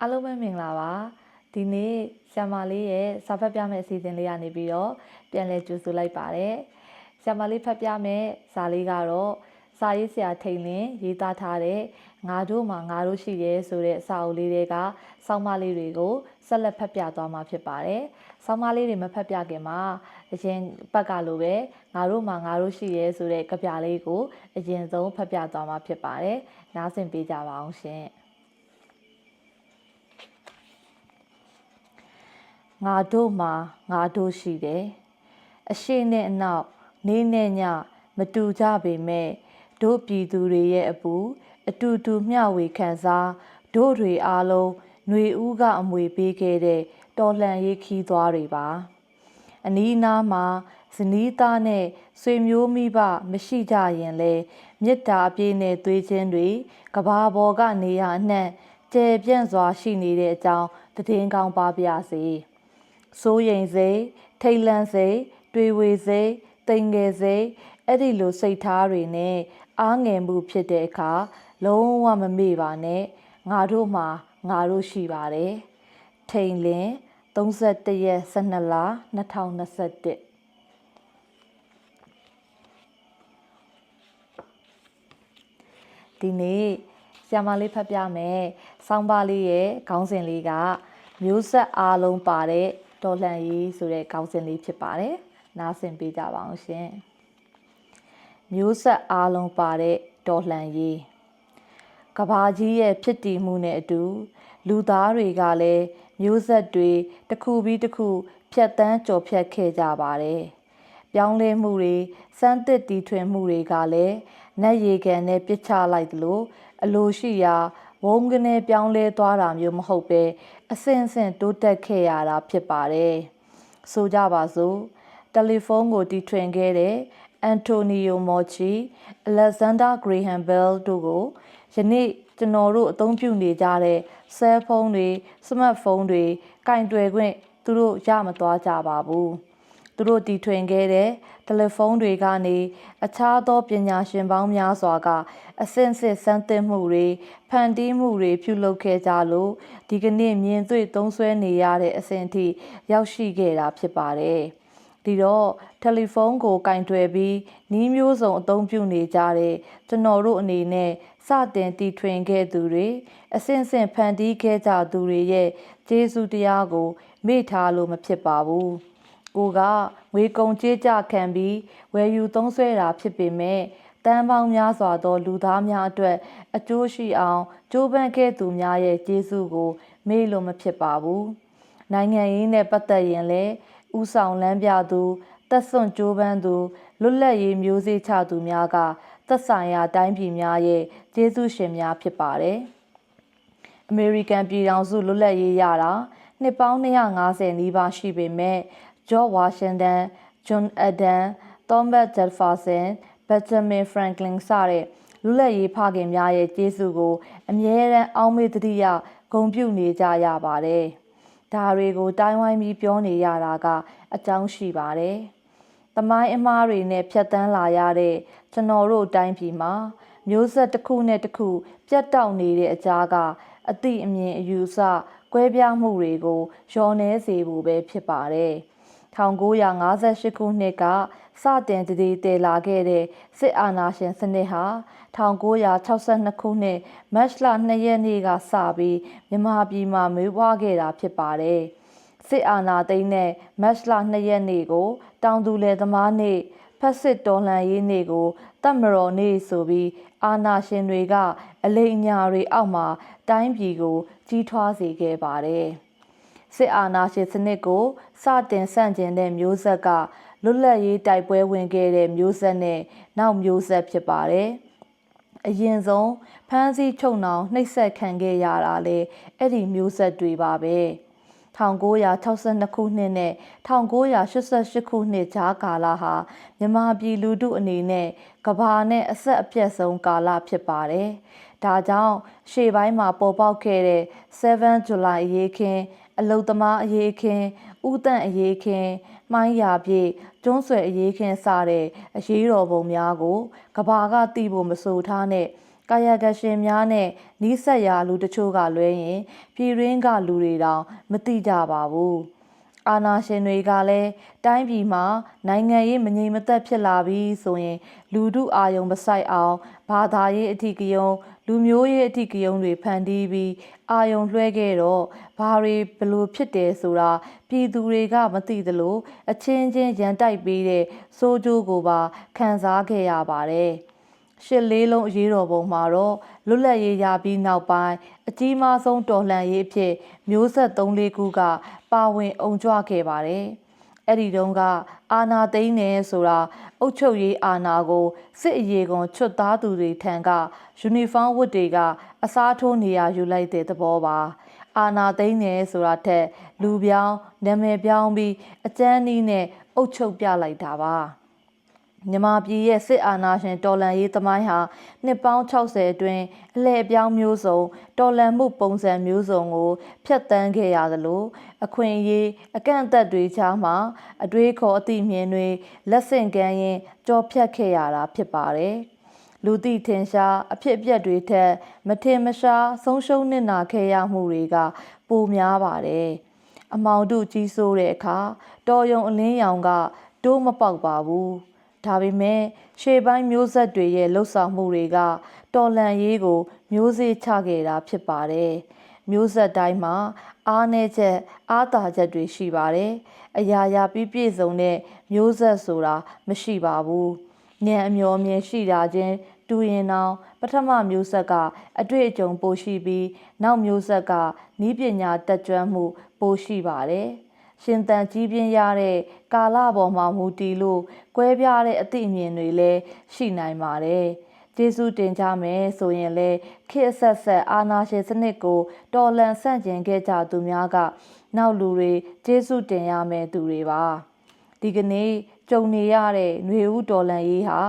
အားလုံးပဲမင်္ဂလာပါဒီနေ့ဆ iam မလေးရဲ့စာဖတ်ပြမယ့်အစီအစဉ်လေးကနေပြီးတော့ပြန်လည်ကြိုဆိုလိုက်ပါတယ်ဆ iam မလေးဖတ်ပြမယ့်စာလေးကတော့စာရေးဆရာထိန်လင်းရေးသားထားတဲ့ငါတို့မှာငါတို့ရှိရဲဆိုတဲ့စာအုပ်လေးတွေကစောင်းမလေးတွေကိုဆက်လက်ဖတ်ပြသွားမှာဖြစ်ပါတယ်စောင်းမလေးတွေမဖတ်ပြခင်မှာအရင်ပတ်ကလိုပဲငါတို့မှာငါတို့ရှိရဲဆိုတဲ့ကြပြလေးကိုအရင်ဆုံးဖတ်ပြသွားမှာဖြစ်ပါတယ်နားဆင်ပေးကြပါအောင်ရှင် ငါတို့မှာငါတို့ရှိတယ်အရှိနဲ့အနောက်နေနဲ့ညမတူကြပေမဲ့တို့ပြည်သူတွေရဲ့အပူအတူတူမျှဝေခံစားတို့တွေအားလုံးຫນွေဦးကအမွေပေးခဲ့တဲ့တော်လှန်ရေးခီးသွားတွေပါအနီးနားမှာဇနီးသားနဲ့ဆွေမျိုးမိဘမရှိကြရင်လေမေတ္တာအပြည့်နဲ့သွေးချင်းတွေကဘာပေါ်ကနေရအနှံ့ကျယ်ပြန့်စွာရှိနေတဲ့အကြောင်းတည်င်းကောင်းပါပြစေ စိုးရိမ်စိတ်ထိတ်လန့်စိတ်တွေဝေစိတ်တိမ်ငယ်စိတ်အဲ့ဒီလိုစိတ်ထားတွေနဲ့အားငယ်မှုဖြစ်တဲ့အခါလုံးဝမမေ့ပါနဲ့ငါတို့မှာငါတို့ရှိပါတယ်ထိန်လင်း31ရက်12လ2021ဒီနေ့ဆ iam မလေးဖတ်ပြမယ်။ဆောင်းပါးလေးရဲ့ခေါင်းစဉ်လေးကမျိုးဆက်အားလုံးပါတဲ့ တော်လှန်ရေးဆိုတဲ့ခေါင်းစဉ်လေးဖြစ်ပါတယ်။နားဆင်ပေးကြပါအောင်ရှင်။မျိုးဆက်အားလုံးပါတဲ့တော်လှန်ရေးကဘာကြီးရဲ့ဖြစ်တည်မှုနဲ့အတူ လူသားတွေကလည်းမျိုးဆက်တွေတစ်ခုပြီးတစ်ခုဖြတ်တန်းကြော်ဖြတ်ခဲ့ကြပါတယ်။ပြောင်းလဲမှုတွေစမ်းသစ်တီထွင်မှုတွေကလည်းနတ်ရေကန်နဲ့ပြစ်ချလိုက်သလိုအလိုရှိရာဝုန်းကနေပြောင်းလဲသွားတာမျိုးမဟုတ်ပဲ အဆင့်ဆင့်တိုးတက်ခဲ့ရတာဖြစ်ပါတယ်။ဆိုကြပါစို့တယ်လီဖုန်းကိုတီထွင်ခဲ့တဲ့အန်တိုနီယိုမော်ချီအလက်ဇန်ဒါဂရေဟမ်ဘဲလ်တို့ကိုယနေ့ကျွန်တော်တို့အသုံးပြုနေကြတဲ့ဆဲဖုန်းတွေစမတ်ဖုန်းတွေကင်တွယ်ခွင့်သူတို့ရမသွားကြပါဘူး သူတို့တီထွင်ခဲ့တဲ့တယ်လီဖုန်းတွေကနေအခြားသောပညာရှင်ပေါင်းများစွာကအဆင့်စစ်စမ်းသစ်မှုတွေဖန်တီးမှုတွေပြုလုပ်ခဲ့ကြလို့ဒီကနေ့မြင်တွေ့သုံးဆွဲနေရတဲ့အဆင့်ထိရောက်ရှိခဲ့တာဖြစ်ပါတယ်။ဒီတော့တယ်လီဖုန်းကိုကင်တွယ်ပြီးနှီးမျိုးစုံအသုံးပြုနေကြတဲ့ကျွန်တော်တို့အနေနဲ့စတင်တီထွင်ခဲ့သူတွေအဆင့်ဆင့်ဖန်တီးခဲ့ကြသူတွေရဲ့ကျေးဇူးတရားကိုမေ့ထားလို့မဖြစ်ပါဘူး။ ကိုကငွေကုန်ကြေးကြခံပြီးဝယ်ယူသုံးစွဲတာဖြစ်ပေမဲ့တန်ပေါင်းများစွာသောလူသားများအတွက်အကျိုးရှိအောင်ကြိုးပမ်းခဲ့သူများရဲ့ကျေးဇူးကိုမေ့လို့မဖြစ်ပါဘူး။နိုင်ငံရေးနဲ့ပတ်သက်ရင်လည်းဥဆောင်လမ်းပြသူတက်ဆွန့်ကြိုးပမ်းသူလွတ်လပ်ရေးမျိုးစေ့ချသူများကသက်ဆိုင်ရာတိုင်းပြည်များရဲ့ကျေးဇူးရှင်များဖြစ်ပါတယ်။အမေရိကန်ပြည်ထောင်စုလွတ်လပ်ရေးရတာနှစ်ပေါင်း250နီးပါးရှိပေမဲ့ ဂျော့ဝါရှင်တန်ဂျွန်အဒန်သောမတ်ဂျက်ဖာဆန်ဘက်ဂျမင်ဖရန်ကလင်စတဲ့လူလက်ရေးဖခင်များရဲ့ကျေးဇူးကို အမြဲတမ်းအောက်မေ့တတိယဂုဏ်ပြုနေကြရပါတယ်။ဒါတွေကိုတိုင်းဝိုင်းပြီးပြောနေရတာကအကြောင်းရှိပါတယ်။တမိုင်းအမားတွေနဲ့ဖြတ်တန်းလာရတဲ့ကျွန်တော်တို့တိုင်းပြည်မှာမျိုးဆက်တစ်ခုနဲ့တစ်ခုပြတ်တောက်နေတဲ့အကြားကအသည့်အမြင်အယူဆကွဲပြားမှုတွေကိုလျော်နှဲစေဖို့ပဲဖြစ်ပါတယ်။ 1958ခုနှစ်ကစတင်တည်တည်လာခဲ့တဲ့စစ်အာဏာရှင်စနစ်ဟာ1962ခုနှစ်မတ်လ2ရက်နေ့ကစပြီးမြန်မာပြည်မှာမွေးဖွားခဲ့တာဖြစ်ပါတယ်။စစ်အာဏာသိမ်းတဲ့မတ်လ2ရက်နေ့ကို တောင်သူလယ်သမားနေ့ဖက်စစ်တော်လှန်ရေးနေ့ကိုတပ်မတော်နေ့ဆိုပြီးအာဏာရှင်တွေကအလိမ်အညာတွေအောက်မှာတိုင်းပြည်ကိုကြီးထွားစေခဲ့ပါတယ်။ စစ်အာဏာရှင်စနစ်ကိုစတင်ဆန့်ကျင်တဲ့မျိုးဆက်ကလွတ်လပ်ရေးတိုက်ပွဲဝင်ခဲ့တဲ့မျိုးဆက်နဲ့နောက်မျိုးဆက်ဖြစ်ပါတယ်။အရင်ဆုံးဖမ်းဆီးချုပ်နှောင်နှိပ်စက်ခံခဲ့ရတာလေအဲ့ဒီမျိုးဆက်တွေပါပဲ။1962ခုနှစ်နဲ့1988ခုနှစ်ကြားကာလဟာမြန်မာပြည်လူထုအနေနဲ့ကဘာနဲ့အဆက်အပြတ်ဆုံးကာလဖြစ်ပါတယ်။ဒါကြောင့်ရှေ့ပိုင်းမှာပေါ်ပေါက်ခဲ့တဲ့7 July ရေးခင်း အလုသမားအရေးခင်းဥတန့်အရေးခင်းမိုင်းရာပြည့်ကျွန်းဆွယ်အရေးခင်းစတဲ့အရေးတော်ပုံများကိုကဘာကတီးဖို့မဆိုထားနဲ့ကာယကရှင်များနဲ့နီးစပ်ရာလူတချို့ကလွဲရင်ပြည်ရင်းကလူတွေတောင်မသိကြပါဘူးအာနာရှင်တွေကလည်းတိုင်းပြည်မှာနိုင်ငံရေးမငြိမ်မသက်ဖြစ်လာပြီးဆိုရင် လူထုအာယုံမဆိုင်အောင်ဘာသာရေးအထီးကယုံ လူမျိုးရေးအထီးကယုံတွေဖန်တီးပြီးအာယုံလွှဲခဲ့တော့ဘာတွေဘလို့ဖြစ်တယ်ဆိုတာပြည်သူတွေကမသိသလိုအချင်းချင်းရန်တိုက်ပေးတဲ့စိုးကြိုးကိုပါခံစားခဲ့ရပါတယ်။ရှစ်လေးလုံးအရေးတော်ပုံမှာတော့လွတ်လပ်ရေးရပြီးနောက်ပိုင်းအကြီးမားဆုံးတော်လှန်ရေးအဖြစ်မျိုးဆက်၃လေးခုကပါဝင်အုံကြွခဲ့ပါတယ်။ အဲ့ဒီတုန်းကအာနာသိန်းနေဆိုတာအုတ်ချုပ်ရေးအာနာကိုစစ်အရေးကွန်ချွတ်သားသူတွေထံကယူနီဖောင်းဝတ်တွေကအစားထိုးနေရယူလိုက်တဲ့သဘောပါအာနာသိန်းနေဆိုတာထက်လူပြောင်းနာမည်ပြောင်းပြီးအကျန်းနီးနဲ့အုတ်ချုပ်ပြလိုက်တာပါ မြန်မာပြည်ရဲ့စစ်အာဏာရှင်တော်လှန်ရေးသမိုင်းဟာနှစ်ပေါင်း60အတွင်းအလဲအပြောင်းမျိုးစုံတော်လှန်မှုပုံစံမျိုးစုံကိုဖျက်ဆီးခဲ့ရသလိုအခွင့်အရေးအကန့်အသတ်တွေချားမှာအတွေးခေါ်အသိမြင်တွေလက်ဆင့်ကမ်းရင်ကြောဖြတ်ခဲ့ရတာဖြစ်ပါတယ်။လူသိထင်ရှားအဖြစ်အပျက်တွေထက်မထင်မရှားဆုံးရှုံးနစ်နာခဲ့ရမှုတွေကပိုများပါတယ်။အမောင်တို့ကြီးစိုးတဲ့အခါတော်ယုံအလင်းရောင်ကတိုးမပေါက်ပါဘူး။ ဒါပေမဲ့ရှေ့ပိုင်းမျိုးဆက်တွေရဲ့လှုပ်ဆောင်မှုတွေကတော်လန်ရေးကို မျိုးစေ့ချခဲ့တာဖြစ်ပါတယ်။မျိုးဆက်တိုင်းမှာအားနည်းချက်အားသာချက်တွေရှိပါတယ်။အရာရာပြည့်ပြည့်စုံတဲ့မျိုးဆက်ဆိုတာမရှိပါဘူး။ဉာဏ်အမျော်အမြင်ရှိတာချင်းတူရင်တော့ပထမမျိုးဆက်ကအတွေ့အကြုံပိုရှိပြီး နောက်မျိုးဆက်ကဤပညာတက်ကြွမှုပိုရှိပါတယ်။ ရှင်သန်ကြီးပြင်းရတဲ့ကာလပေါ်မှာမူတည်လို့ကွဲပြားတဲ့အသည့်အမြင်တွေလည်းရှိနိုင်ပါတယ်။ကျေးဇူးတင်ကြမယ်ဆိုရင်လေခေတ်ဆက်ဆက်အာနာရှင်စနစ်ကို တော်လန်ဆန့်ကျင်ခဲ့ကြသူများက နောက်လူတွေကျေးဇူးတင်ရမယ်သူတွေပါ။ဒီကနေ့ကြုံနေရတဲ့ຫນွေဦးတော်လန်ရေးဟာ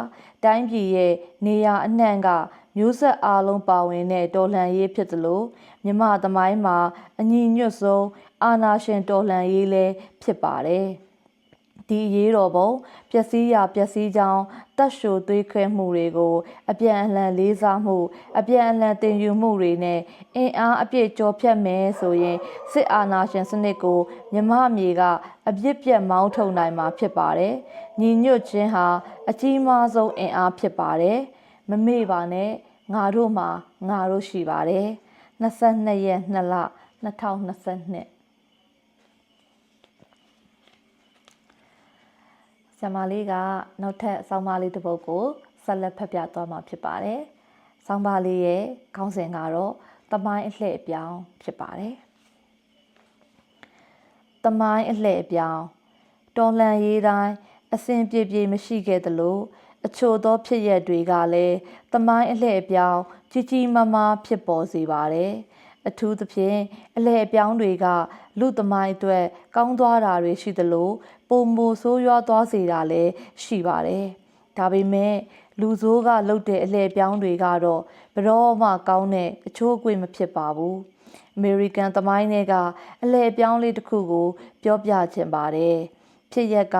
တိုင်းပြည်ရဲ့နေရာအနှံ့ကမျိုးဆက်အားလုံးပါဝင်တဲ့တော်လှန်ရေးဖြစ်သလိုမြမသမိုင်းမှာအညီညွတ်ဆုံး အာနာရှင်တော်လှန်ရေးလည်းဖြစ်ပါတယ်။ဒီရေးတော်ပုံပျက်စီးရာပျက်စီးကြောင်းတတ်ရှိုသွေးခွဲမှုတွေကို အပြန်အလှန်လေးစားမှု အပြန်အလှန်တင်ယူမှုတွေနဲ့အင်အားအပြည့်ကြော်ဖြတ်မယ်ဆိုရင်စစ်အာဏာရှင်စနစ်ကိုမြမအမြေကအပြစ်ပြတ်မောင်းထုတ်နိုင်မှာဖြစ်ပါတယ်။ညီညွတ်ခြင်းဟာအကြီးမားဆုံးအင်အားဖြစ်ပါတယ်။မမေ့ပါနဲ့ငါတို့မှာငါတို့ရှိပါတယ်22ရက်2လ2022 ဆရာမလေးကနောက်ထပ်ဆောင်းပါးလေးတစ်ပုဒ်ကိုဆက်လက်ဖတ်ပြသွားမှာဖြစ်ပါတယ်။ဆောင်းပါးလေးရဲ့ခေါင်းစဉ်ကတော့တမိုင်းအလှည့်အပြောင်းဖြစ်ပါတယ်။တမိုင်းအလှည့်အပြောင်းတော်လှန်ရေးတိုင်းအစဉ်ပြေပြေမရှိခဲ့သလိုအချို့သောဖြစ်ရက်တွေကလည်းတမိုင်းအလှည့်အပြောင်းကြီးကြီးမားမားဖြစ်ပေါ်စေပါတယ်။အထူးသဖြင့်အလှည့်အပြောင်းတွေက လူသမိုင်းအတွက်ကောင်းသွားတာတွေရှိသလိုပုံမိုဆိုးရွားသွားစေတာလည်းရှိပါတယ်။ဒါပေမဲ့လူဆိုးကလှုပ်တဲ့အလှည့်ပြောင်းတွေကတော့ဘရောမှကောင်းတဲ့အချိုးအကွေ့မဖြစ်ပါဘူး။ American သမိုင်းတွေကအလှည့်ပြောင်းလေးတစ်ခုကို ပြောပြချင်ပါတယ်။ဖြစ်ရက်က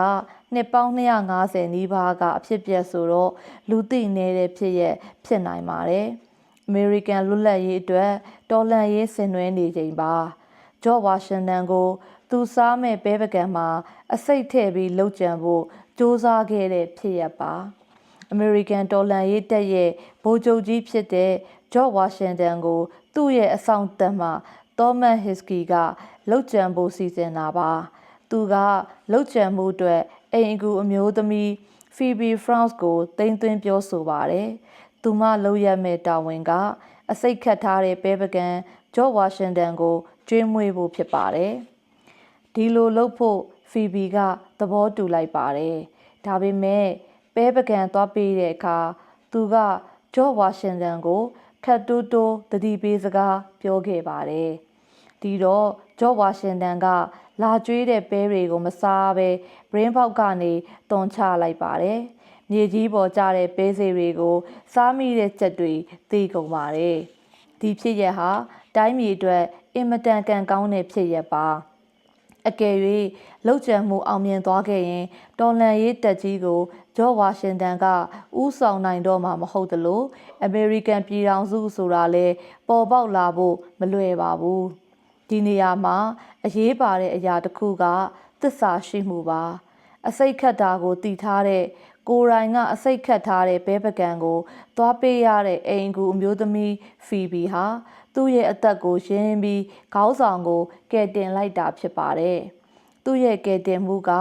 နှစ်ပေါင်း250နီးပါးကအဖြစ်ပြက်ဆိုတော့လူသိနေတဲ့ဖြစ်ရက်ဖြစ်နိုင်ပါတယ်။ American လွတ်လပ်ရေးအတွက်တော်လှန်ရေးဆင်နွှဲနေချိန်ပါ။ George Washington ကိုသူစားမဲ့ပဲပကံမှာအစိတ်ထည့်ပြီးလှုပ်ကြံဖို့စ조사ခဲ့တဲ့ဖြစ်ရပ်ပါ။ American တော်လှန်ရေးတပ်ရဲ့ဗိုလ်ချုပ်ကြီးဖြစ်တဲ့ George Washington ကို သူ့ရဲ့အဆောင်တပ်မှ Thomas Hiskey ကလှုပ်ကြံဖို့စီစဉ်တာပါ။သူကလှုပ်ကြံမှုအတွက်အိမ်အကူအမျိုးသမီး Phoebe France ကိုတင်သွင်းပြောဆိုပါတယ်။သူမလှုပ်ရမဲ့တာဝန်ကအစိတ်ခတ်ထားတဲ့ပဲပကံ George Washington ကို ကျွေးမွေးဖို့ဖြစ်ပါတယ်။ဒီလိုလုပ်ဖို့ဖီဘီကသဘောတူလိုက်ပါတယ်။ဒါပေမဲ့ပဲပကံသွားပေးတဲ့အခါသူကဂျော့ဝါရှင်တန်ကိုခတ်တိုးတိုးတတိပေးစကားပြောခဲ့ပါတယ်။ဒီတော့ဂျော့ဝါရှင်တန်ကလာကျွေးတဲ့ပဲတွေကိုမစားဘဲ brain ပေါက်ကနေတွန်ချလိုက်ပါတယ်။မြေကြီးပေါ်ကျတဲ့ပဲစေတွေကိုစားမိတဲ့ချက်တွေသိကုန်ပါတယ်။ဒီဖြစ်ရက်ဟာ တိုင်းပြည်အတွက်အင်မတန်ကန်ကောင်းတဲ့ဖြစ်ရက်ပါ။အကယ်၍လှုပ်ကြံမှုအောင်မြင်သွားခဲ့ရင်တော်လန်ရေးတက်ကြီးကိုဂျော့ဝါရှင်တန်ကဥဆောင်နိုင်တော့မှာမဟုတ်သလိုအမေရိကန်ပြည်ထောင်စုဆိုတာလဲပေါ်ပေါက်လာဖို့မလွယ်ပါဘူးဒီနေရာမှာအရေးပါတဲ့အရာတစ်ခုကသစ္စာရှိမှုပါ အစိတ်ခတ်တာကိုတည်ထားတဲ့ ကိုယ်တိုင်ကအစိတ်ခတ်ထားတဲ့ဘဲပကံကို သွားပေးရတဲ့အိမ်ကူအမျိုးသမီးဖီဘီဟာသူ့ရဲ့အသက်ကိုရင်းပြီးခေါင်းဆောင်ကိုကယ်တင်လိုက်တာဖြစ်ပါတယ်။သူ့ရဲ့ကယ်တင်မှုက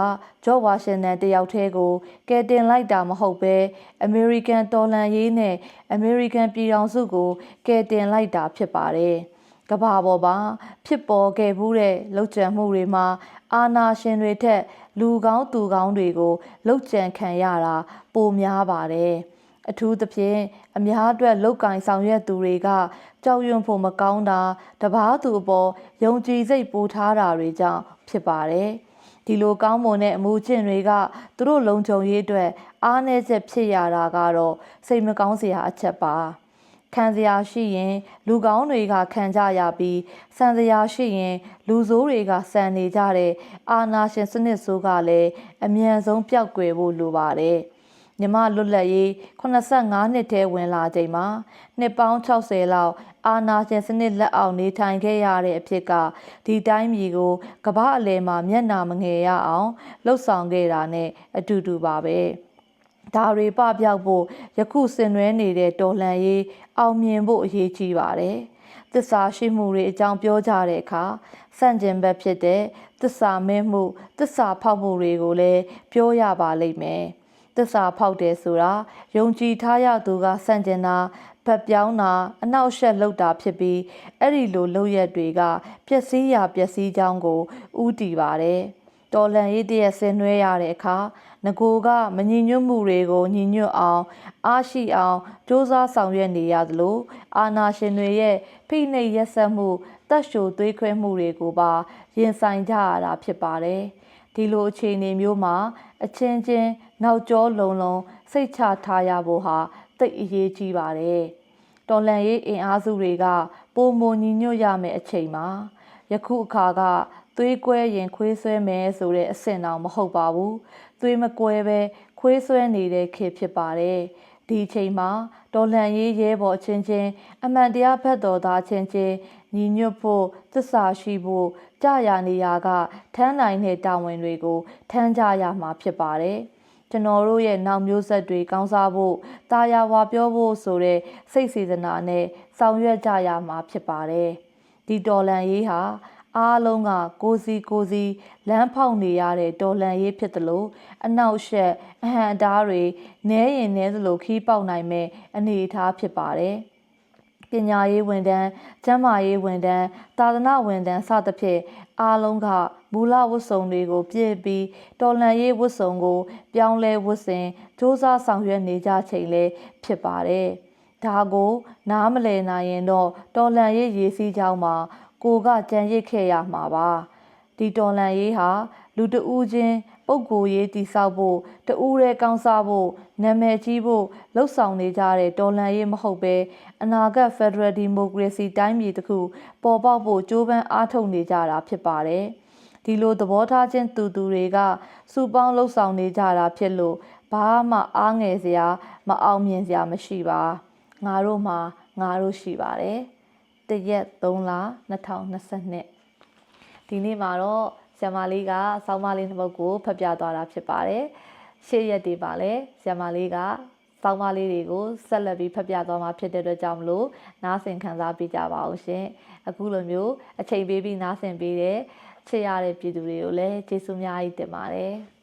ဂျော့ဝါရှင်တန်တယောက်တည်းကိုကယ်တင်လိုက်တာမဟုတ်ပဲအမေရိကန်တော်လှန်ရေးနဲ့အမေရိကန်ပြည်ထောင်စုကိုကယ်တင်လိုက်တာဖြစ်ပါတယ်။ ကဘာပေါ်မှာဖြစ်ပေါ်ခဲ့မှုတဲ့လှုပ်ကြံမှုတွေမှာအာနာရှင်တွေထက် လူကောင်းသူကောင်းတွေကိုလှုပ်ကြံခံရတာပိုများပါတယ်။အထူးသဖြင့်အများအတွက်လောက်ကင်ဆောင်ရွက်သူတွေကကြောက်ရွံ့ဖို့မကောင်းတာတပားသူအပေါ်ယုံကြည်စိတ်ပိုထားတာတွေကြောင့်ဖြစ်ပါတယ်။ဒီလိုကောင်းမွန်တဲ့အမှုချင်းတွေကသူတို့လုံခြုံရေးအတွက်အားနည်းချက်ဖြစ်ရတာကတော့စိတ်မကောင်းစရာအချက်ပါ။ ခံစရာရှိရင် လူကောင်းတွေကခံကြရပြီးစံစရာရှိရင် လူဆိုးတွေကစံနေကြတဲ့အာနာရှင်စနစ်ဆိုးကလည်းအမြန်ဆုံးပျောက်ကွယ်ဖို့လိုပါတယ်။မြမလွတ်လပ်ရေး85နှစ်တည်းဝင်လာချိန်မှာနှစ်ပေါင်း60လောက်အာနာရှင်စနစ်လက်အောက်နေထိုင်ခဲ့ရတဲ့အဖြစ်ကဒီတိုင်းပြည်ကိုကမ္ဘာအလယ်မှာမျက်နာမငယ်ရအောင်လှုပ်ဆောင်ခဲ့တာနဲ့အတူတူပါပဲ။ ဒါတွေပပြောက်ဖို့ယခုဆင်နွှဲနေတဲ့တော်လှန်ရေးအောင်မြင်ဖို့အရေးကြီးပါတယ်။သစ္စာရှိမှုတွေအကြောင်းပြောကြတဲ့အခါစန့်ကျင်ဘက်ဖြစ်တဲ့သစ္စာမဲမှုသစ္စာဖောက်မှုတွေကိုလည်းပြောရပါလိမ့်မယ်။သစ္စာဖောက်တယ်ဆိုတာယုံကြည်ထားရသူကစန့်ကျင်တာဗတ်ပြောင်းတာအနောက်ရှက်လောက်တာဖြစ်ပြီးအဲ့ဒီလိုလောက်ရက်တွေကပျက်စီးရာပျက်စီးကြောင်းကိုဥတီပါတယ်။ တော်လန်ရေးတရက်ဆင်နွှဲရတဲ့အခါငကိုကမညီညွတ်မှုတွေကိုညီညွတ်အောင်အားရှိအောင်စ조사ဆောင်ရွက်နေရသလိုအာနာရှင်တွေရဲ့ဖိနှိပ်ရက်ဆက်မှုတက်ရှိုသွေးခွဲမှုတွေကိုပါရင်ဆိုင်ကြရတာဖြစ်ပါတယ်။ဒီလိုအခြေအနေမျိုးမှာ အချင်းချင်းနောက်ကျောလုံလုံစိတ်ချထားရဖို့ဟာသိအရေးကြီးပါတယ်။တော်လန်ရေးအင်အားစုတွေကပုံမညီညွတ်ရမယ့်အချိန်မှာယခုအခါက သွေးကွဲရင်ခွေးဆွဲမယ်ဆိုတဲ့အဆင့်တောင်မဟုတ်ပါဘူး။သွေးမကွဲပဲခွေးဆွဲနေတဲ့ခေတ်ဖြစ်ပါတယ်။ဒီချိန်မှာတော်လှန်ရေးရဲဘော်ချင်းချင်းအမှန်တရားဖက်တော်သားချင်းချင်းညီညွတ်ဖို့သစ္စာရှိဖို့ကြာရနေရာကထမ်းနိုင်တဲ့တာဝန်တွေကိုထမ်းကြရမှာဖြစ်ပါတယ်။ကျွန်တော်တို့ရဲ့နောက်မျိုးဆက်တွေကောင်းစားဖို့တာယာဝါပြောဖို့ဆိုတဲ့စိတ်စေတနာနဲ့ဆောင်ရွက်ကြရမှာဖြစ်ပါတယ်။ဒီတော်လန်ရေးဟာ အားလုံးကကိုစီကိုစီလမ်းဖောက်နေရတဲ့တော်လန်ရေးဖြစ်သလိုအနောက်ရှက်အဟံအတားတွေနဲရင်နဲသလိုခီးပေါက်နိုင်မဲ့အနေအထားဖြစ်ပါတယ်။ပညာရေးဝန်ထမ်း၊ကျန်းမာရေးဝန်ထမ်း၊သာသနာဝန်ထမ်းစသဖြင့်အားလုံးကမူလဝတ်စုံတွေကိုပြည့်ပြီးတော်လှန်ရေးဝတ်စုံကို ပြောင်းလဲဝတ်ဆင်စ조사ဆောင်ရွက်နေကြချိန်လည်းဖြစ်ပါတယ်။ဒါကို နားမလည်နိုင်ရင်တော့တော်လှန်ရေးရေးစည်းကြောင်းမှာ ကိုကကြံရစ်ခဲ့ရမှာပါ။ဒီတော်လှန်ရေးဟာလူတဦးချင်းပုဂ္ဂိုလ်ရေးတည်ဆောက်ဖို့တဦးရဲကောင်းစားဖို့နာမည်ကြီးဖို့လှုပ်ဆောင်နေကြတဲ့တော်လှန်ရေးမဟုတ်ပဲအနာဂတ် Federal Democracy တိုင်းပြည်တစ်ခုပေါ်ပေါက်ဖို့ကြိုးပမ်းအားထုတ်နေကြတာဖြစ်ပါတယ်။ဒီလိုသဘောထားချင်းတူတူတွေကစူပေါင်းလှုပ်ဆောင်နေကြတာဖြစ်လို့ဘာမှအားငယ်စရာ မအောင်မြင်စရာမရှိပါ။ငါတို့မှာငါတို့ရှိပါတယ်။ တရက်3လ2022ဒီနေ့မှာတော့ဆရာမလေးကဆောင်းမလေးနှစ်ပုဒ်ကိုဖတ်ပြသွားတာဖြစ်ပါတယ်။ရှေ့ရက်တွေပါလဲဆရာမလေးကဆောင်းမလေးတွေကိုဆက်လက်ပြီးဖတ်ပြသွားမှာဖြစ်တဲ့အတွက်ကြောင့်မလို့နားဆင်ခံစားပေးကြပါအောင်ရှင်။အခုလိုမျိုးအချိန်ပေးပြီးနားဆင်ပေးတဲ့ချစ်ရတဲ့ပြည်သူတွေကိုလည်းကျေးဇူးများကြီးတင်ပါတယ်။